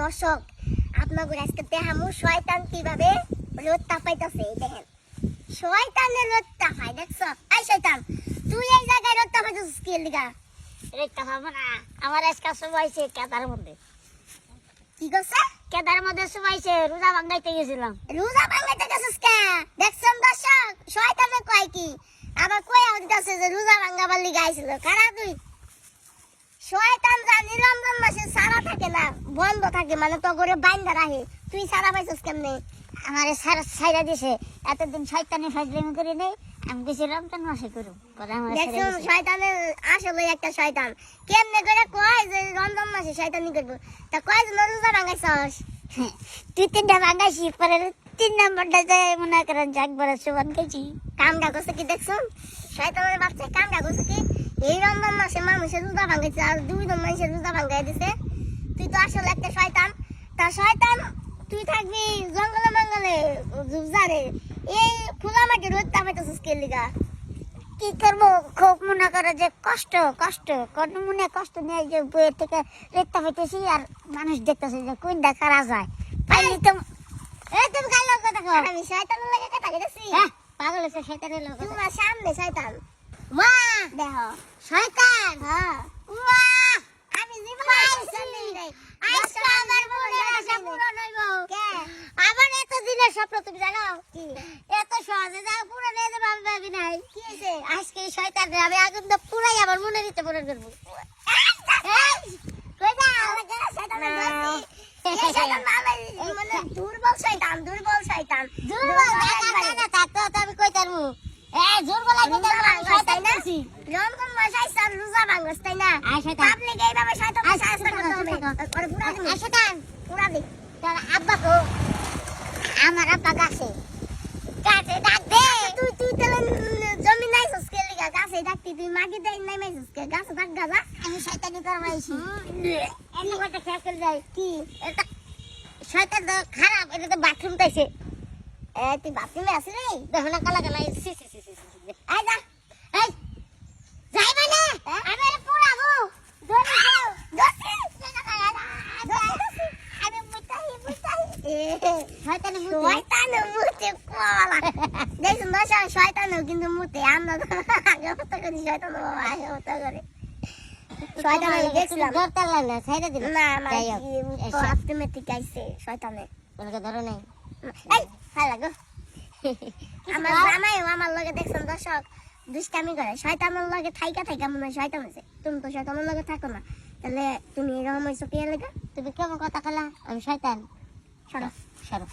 দর্শক আপনাদের আজকে দেখামু শয়তান কীভাবে রোদ তাপাইতেছে এই দেখেন। শয়তানের রোদ তাপাই দেখছ? এই শয়তান তুই এই জায়গায় রোদ তাপাইতেছিস কি লিগা? রেখতে হবে না আমার আজকে সবাইছে কেদার মধ্যে। কি করছে? কেদার মধ্যে সবাইছে রোজা ভাঙ্গাইতে গেছিলাম। রোজা ভাঙাইতে গেছিস কে? দেখছেন দর্শক শয়তানে কয় কি? আবার কই দিতেছে যে রোজা ভাঙাবার লিগা আইছিল কারা তুই? শয়তান জানি রমজান মাসে সারা বন্ধ থাকে মানে তো করে বাইন্দা রাখে। তুই সারা পাইছিস কেমনে? আমার সাইরা দিছে। এতদিন শয়তানি ফাজলামি করে নেই আমি রমজান মাসে করুম শয়তানের আসলে একটা শয়তান। কেমনে করে কয় যে রমজান মাসে শয়তানি করব? তা কয় জন রোজা ভাঙাইছস? তুই তিনটা ভাঙ্গাইছি পরে তিন নম্বরটা যে মনে করেন যে একবারে সুবান গেছি কামটা করছে কি দেখছ শয়তানের বাচ্চা কামটা করছে কি? এই রমজান মাসে মানুষের রোজা ভাঙাইছে আর দুই মানুষের রোজা ভাঙাই দিছে। তুই তো আসলে একটা শয়তান। তা শয়তান তুই থাকবি জঙ্গলে মঙ্গলে জুবজারে। এই ফুলা মাটি রোদ তাপাইতেছিস কে লিগা। কি করব? খুব মনে করে যে কষ্ট কষ্ট। কোন মনে কষ্ট নেই যে বইয়ের থেকে রেখতে হইতেছি আর মানুষ দেখতেছে যে কোনটা খারা যায়। পাইলি তো এই তুমি কাল লোক কথা কও? আমি শয়তানের লাগে কথা কইতেছি। হ্যাঁ পাগল আছে শয়তানের লোক তোমার সামনে শয়তান। মা! দেখো। শয়তান! হ্যাঁ মা আমি জীবনে শয়তানি নাই আজকে আমার মনের আশা পূরণ হইব কে আমার এত দিনের স্বপ্ন তুমি জানো? এত সহজে যা পূরণ হয়ে যাবে আমি ভাবি নাই। কি হয়েছে? আজকে এই শয়তানরে আমি আগুন তো পুরাই আমার মনের ইচ্ছে পূরণ করব। শয়তান মানে দুর্বল শয়তান দুর্বল শয়তান। দুর্বল? না থাকতো আমি কই তারবো শয়তান শয়তান। শয়তান। শয়তান। পুরা শয়তান। পুরা আব্বা আমার আব্বা গাছে গাছে ডাক দে তুই তুই তাহলে জমি নাই কে লিগা? গাছে ডাকতি, তুই মাটিতে নাইমাইছস কে? গাছে ডাক গা, আমি শয়তানি করবাইছি এমনি কথা খেয়াল করে যাই কি? এটা শয়তান তো খারাপ এটা তো বাথরুম তাইছে এ, তুই বাথরুমে আসলি? দেখো না কালা কালা সি সি সি সি সি আয় যা। এই যাই মানে হ্যাঁ? আমি এটা পুরাবো ধরে যাও। ধরছি। ধরছি। আমি মুতাহি মুতাহি এ, শয়তানি মুতি শয়তানের মুতে কোয়ালা। দেখছেন দর্শক, শয়তানও কিন্তু মুতে। আমরা তো আগে হত্যা করি, বাবা আগে করে। শয়তান দেখছিলাম। ধরতে ছাইরা দিল না, না, যাই হোক, কি এসব। আইছে শয়তানের। ওনাকে ধরো নাই এই। আমার জামাইও আমার লগে দেখছেন দর্শক দুষ্টামি করে শয়তানের লগে থাইকা থাইকা মনে হয় শয়তান হয়েছে তুমি তো শয়তানের লগে থাকো না তাহলে তুমি এরকম হয়েছো কে লেগে তুমি কেমন কথা খেলা আমি শয়তান সরো সরো।